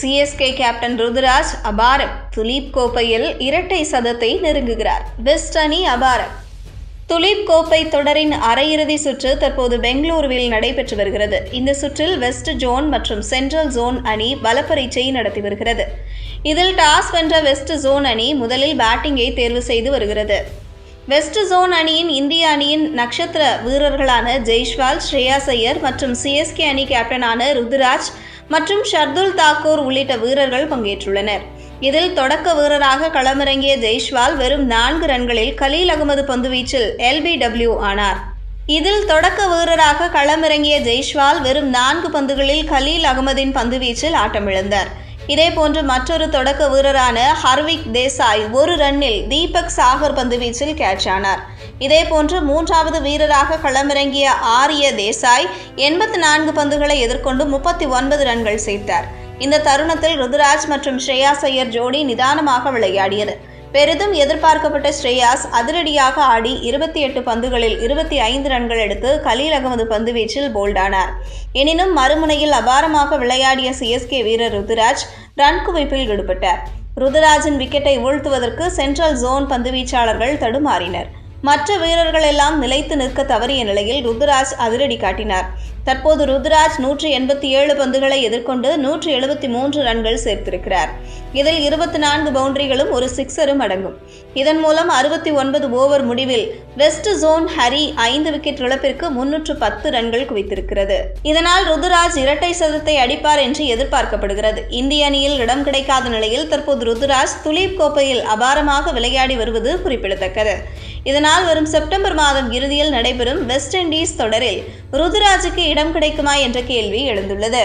CSK captain Ruturaj அபாரம். துலீப் கோப்பையில் இரட்டை சதத்தை நெருங்குகிறார். வெஸ்ட் அணி அபாரம். துலீப் கோப்பை தொடரின் அரையிறுதி சுற்று தற்போது பெங்களூருவில் நடைபெற்று வருகிறது. இந்த சுற்றில் வெஸ்ட் ஜோன் மற்றும் சென்ட்ரல் ஜோன் அணி பலப்பரீட்சை நடத்தி வருகிறது. இதில் டாஸ் வென்ற வெஸ்ட் ஜோன் அணி முதலில் பேட்டிங்கை தேர்வு செய்து வருகிறது. வெஸ்ட் ஜோன் அணியின் இந்திய அணியின் நட்சத்திர வீரர்களான ஜெய்ஷ்வால் ஸ்ரேயா சையர் மற்றும் சிஎஸ்கே அணி கேப்டனான ருதுராஜ் மற்றும் ஷர்துல் தாக்கூர் உள்ளிட்ட வீரர்கள் பங்கேற்றுள்ளனர். இதில் தொடக்க வீரராக களமிறங்கிய ஜெய்ஷ்வால் வெறும் நான்கு ரன்களில் கலீல் அகமது பந்துவீச்சில் எல்பிடபிள்யூ ஆனார். இதில் தொடக்க வீரராக களமிறங்கிய ஜெய்ஷ்வால் வெறும் நான்கு பந்துகளில் கலீல் அகமதின் பந்துவீச்சில் ஆட்டமிழந்தார். இதேபோன்று மற்றொரு தொடக்க வீரரான ஹர்விக் தேசாய் ஒரு ரன்னில் தீபக் சாகர் பந்துவீச்சில் கேட்ச் ஆனார். இதேபோன்று மூன்றாவது வீரராக களமிறங்கிய ஆரிய தேசாய் எண்பத்தி நான்கு பந்துகளை எதிர்கொண்டு முப்பத்தி ஒன்பது ரன்கள் சேர்த்தார். இந்த தருணத்தில் ருதுராஜ் மற்றும் ஸ்ரேயாஸ் ஐயர் ஜோடி நிதானமாக விளையாடியது. பெரிதும் எதிர்பார்க்கப்பட்ட ஸ்ரேயாஸ் அதிரடியாக ஆடி இருபத்தி எட்டு பந்துகளில் இருபத்தி ஐந்து ரன்கள் எடுத்து கலீல் அகமது பந்து வீச்சில் போல்டானார். எனினும் மறுமுனையில் அபாரமாக விளையாடிய சிஎஸ்கே வீரர் ருதுராஜ் ரன் குவிப்பில் ஈடுபட்டார். ருதுராஜின் விக்கெட்டை வீழ்த்துவதற்கு சென்ட்ரல் ஜோன் பந்துவீச்சாளர்கள் தடுமாறினர். மற்ற வீரர்கள் எல்லாம் நிலைத்து நிற்க தவறிய நிலையில் ருத்ராஜ் அதிரடி காட்டினார். தற்போது ருத்ராஜ் நூற்றி எண்பத்தி ஏழு பந்துகளை எதிர்கொண்டு நூற்றி எழுபத்தி மூன்று ரன்கள் சேர்த்திருக்கிறார். இதில் இருபத்தி நான்கு பவுண்டரிகளும் ஒரு சிக்ஸரும் அடங்கும். இதன் மூலம் அறுபத்தி ஒன்பது ஓவர் முடிவில் வெஸ்ட் ஜோன் ஹரி ஐந்து விக்கெட் இழப்பிற்கு முன்னூற்று பத்து ரன்கள் குவித்திருக்கிறது. இதனால் ருதுராஜ் இரட்டை சதத்தை அடிப்பார் என்று எதிர்பார்க்கப்படுகிறது. இந்திய அணியில் இடம் கிடைக்காத நிலையில் தற்போது ருதுராஜ் துலீப் கோப்பையில் அபாரமாக விளையாடி வருவது குறிப்பிடத்தக்கது. இதனால் வரும் செப்டம்பர் மாதம் இறுதியில் நடைபெறும் வெஸ்ட் இண்டீஸ் தொடரில் ருதுராஜுக்கு இடம் கிடைக்குமா என்ற கேள்வி எழுந்துள்ளது.